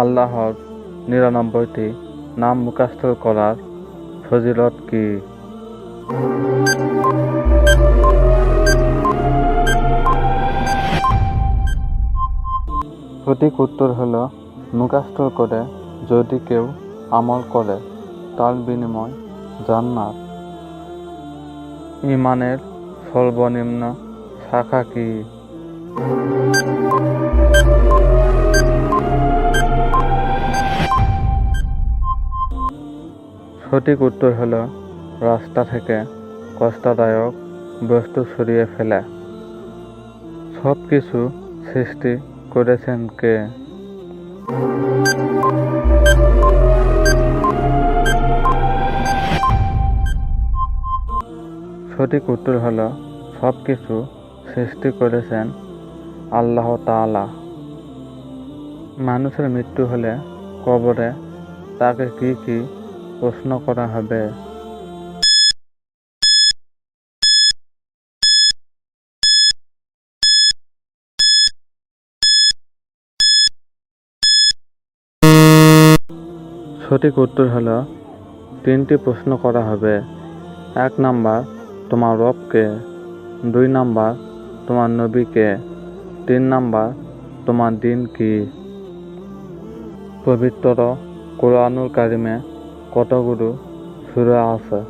আল্লাহর নিরানব্বইটি নাম মুখস্থ করার ফজিলত কি? সঠিক উত্তর হলো, মুখস্থ করে যদি কেউ আমল করে, তার বিনিময় জান্নাত। ইমানের সর্বনিম্ন শাখা কি? সঠিক উত্তর হলো রাস্তা থেকে কষ্টদায়ক বস্তু সরিয়ে ফেলা। সব কিছু সৃষ্টি করেছেন কে? সঠিক উত্তর হল, সব কিছু সৃষ্টি করেছেন আল্লাহ তাআলা। মানুষের মৃত্যু হলে কবরে তাকে কি কি প্রশ্ন করা হবে। সঠিক উত্তর হলো, তিনটি প্রশ্ন করা হবে। এক নাম্বার, তোমার রবকে। দুই নাম্বার, তোমার নবীকে। তিন নাম্বার, তোমার দিন কি? পবিত্র কোরআনুল কারিমে কতগুলো সূরা আছে?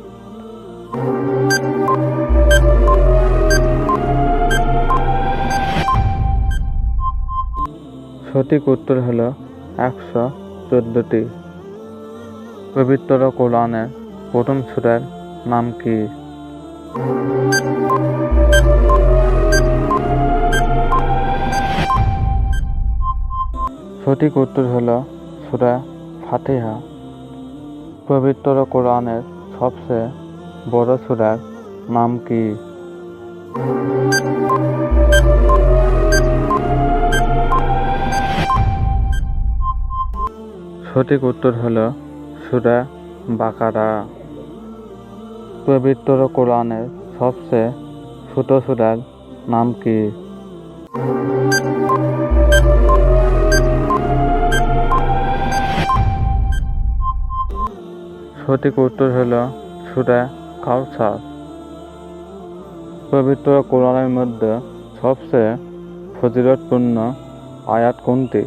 সঠিক উত্তর হল একশো চোদ্দটি। পবিত্র কোরআনের প্রথম সূরার নাম কি? সঠিক উত্তর হল সূরা ফাতিহা। পবিত্র কোরআনের সবচেয়ে বড় সূরার নাম কি? সঠিক উত্তর হল সূরা বাকারা। পবিত্র কোরআনের সবচেয়ে ছোট সূরার নাম কি? সঠিক উত্তর হল সূরা কাউসার। পবিত্র কোরআনের মধ্যে সবচেয়ে ফজিলতপূর্ণ আয়াত কোনটি?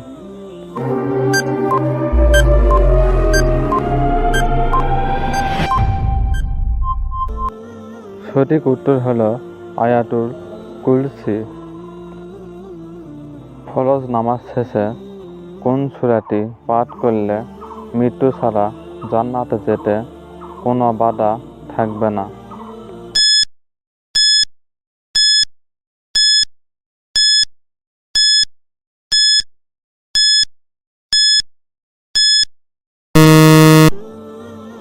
সঠিক উত্তর হল আয়াতুল কুরসি। ফরজ নামাজ শেষে কোন সূরাটি পাঠ করলে মৃত্যু ছাড়া জান্নাতে যেতে কোনো বাধা থাকবে না।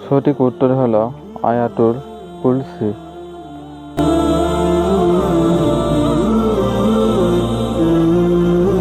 সঠিক উত্তর হলো আয়াতুর কুরসি।